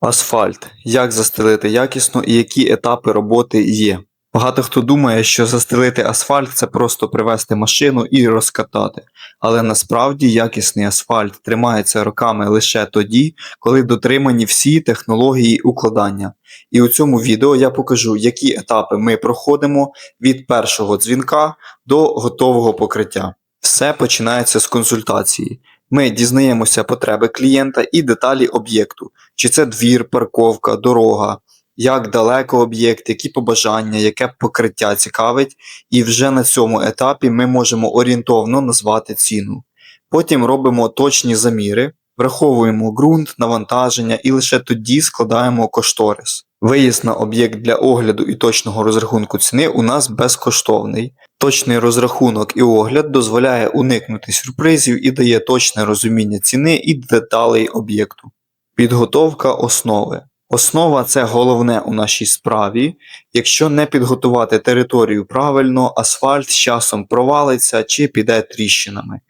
Асфальт. Як застелити якісно і які етапи роботи є. Багато хто думає, що застелити асфальт це просто привезти машину і розкатати. Але насправді якісний асфальт тримається роками лише тоді, коли дотримані всі технології укладання. І у цьому відео я покажу, які етапи ми проходимо від першого дзвінка до готового покриття. Все починається з консультації. Ми дізнаємося потреби клієнта і деталі об'єкту, чи це двір, парковка, дорога, як далеко об'єкт, які побажання, яке покриття цікавить, і вже на цьому етапі ми можемо орієнтовно назвати ціну. Потім робимо точні заміри, враховуємо ґрунт, навантаження і лише тоді складаємо кошторис. Виїзд на об'єкт для огляду і точного розрахунку ціни у нас безкоштовний. Точний розрахунок і огляд дозволяє уникнути сюрпризів і дає точне розуміння ціни і деталей об'єкту. Підготовка основи. Основа це головне у нашій справі. Якщо не підготувати територію правильно, асфальт з часом провалиться чи піде тріщинами.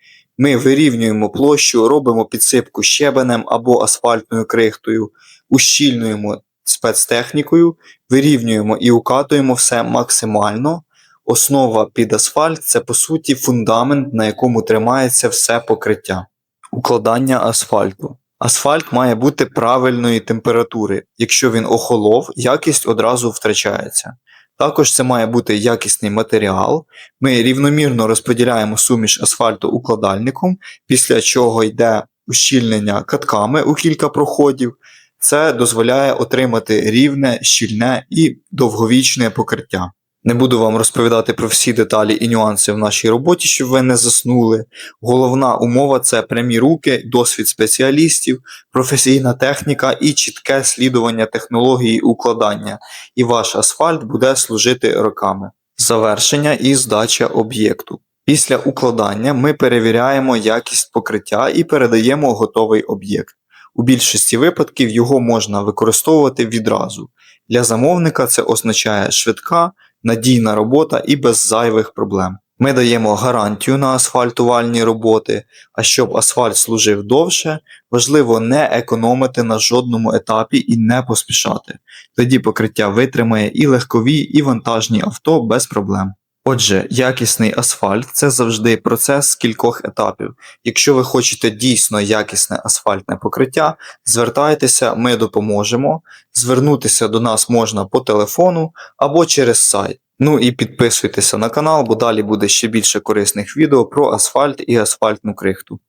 Ми вирівнюємо площу, робимо підсипку щебенем або асфальтною крихтою, ущільнюємо спецтехнікою, вирівнюємо і укатуємо все максимально. Основа під асфальт це по суті фундамент, на якому тримається все покриття. Укладання асфальту. Асфальт має бути правильної температури. Якщо він охолов, якість одразу втрачається. Також це має бути якісний матеріал. Ми рівномірно розподіляємо суміш асфальту укладальником, після чого йде ущільнення катками у кілька проходів. Це дозволяє отримати рівне, щільне і довговічне покриття. Не буду вам розповідати про всі деталі і нюанси в нашій роботі, щоб ви не заснули. Головна умова це прямі руки, досвід спеціалістів, професійна техніка і чітке слідування технології укладання, і ваш асфальт буде служити роками. Завершення і здача об'єкту. Після укладання ми перевіряємо якість покриття і передаємо готовий об'єкт. У більшості випадків його можна використовувати відразу. Для замовника це означає швидка, надійна робота і без зайвих проблем. Ми даємо гарантію на асфальтувальні роботи, а щоб асфальт служив довше, важливо не економити на жодному етапі і не поспішати. Тоді покриття витримає і легкові, і вантажні авто без проблем. Отже, якісний асфальт це завжди процес з кількох етапів. Якщо ви хочете дійсно якісне асфальтне покриття, звертайтеся, ми допоможемо. Звернутися до нас можна по телефону або через сайт. Ну і підписуйтеся на канал, бо далі буде ще більше корисних відео про асфальт і асфальтну крихту.